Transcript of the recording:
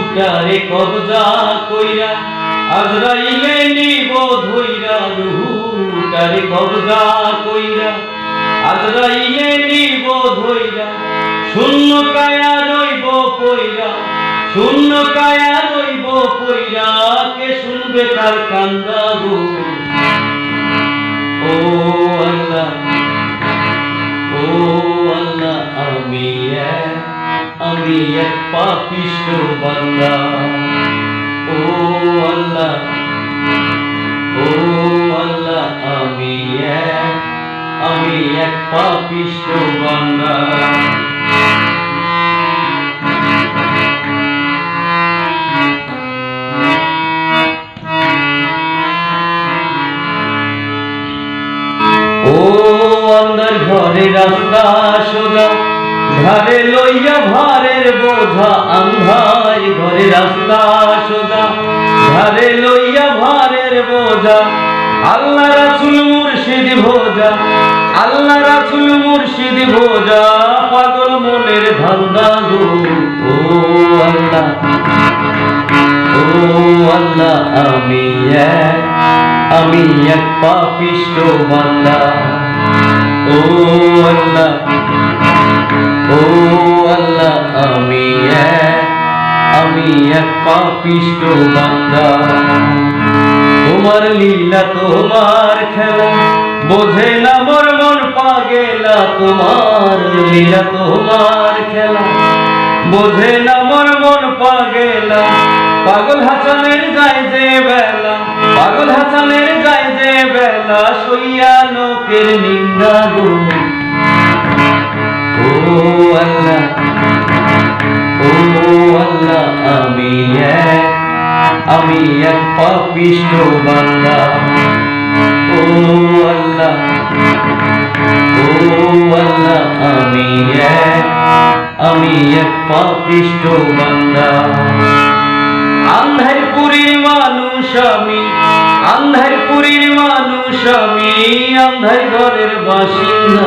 রুহুটারে কবজা কইরা, আজরাইলে নিব ধইরা রুহুটারে কবজা কইরা, আজরাইলে নিব ধইরা। শূন্য কায়া রইব কইরা শূন্য কায়া রইব কইরা কে শুনবে কার কান্দা গো? ও আল্লাহ ও আল্লাহ, আমি এক আমি এক পাপিষ্ট বান্দা। ও আল্লাহ ও আল্লাহ, আমি এক আমি এক পাপিষ্ট বান্দা। ও আন্দার ঘরে রাস্তা সোজা। ধারে লইয়া ভারের বোঝা আন্ধার, ঘরে রাস্তা সোজা। ধারে লইয়া ভারের বোঝা, আল্লাহ রাসুল মুর্শিদ ভোজা। আল্লাহ রাসুল মুর্শিদ ভোজা, পাগল মনের ধান্দা গো। ও আল্লাহ ও আল্লাহ, আমি এক আমি এক পাপিষ্ট বান্দা। ও আল্লাহ আল্লাহ, আমি আমি এক পাপিষ্ট বান্দা। তোমার লীলা তোমার খেলা, বোঝে না মোর মন পাগেলা তোমার লীলা তোমার খেলা। বোঝে না মোর মন পাগেলা, পাগল হাসানের যায় যে বেলা, পাগল হাসানের যায় যে বেলা, সইয়া লোকের নিন্দা গো। পাপিষ্ট বান্দা। ও আল্লাহ ও আল্লাহ, আমি এক আমি এক পাপিষ্ট বান্দা। আন্ধারপুরীর মানুষ আমি, আন্ধারপুরীর মানুষ আমি, আন্ধার ঘরের বাসিন্দা।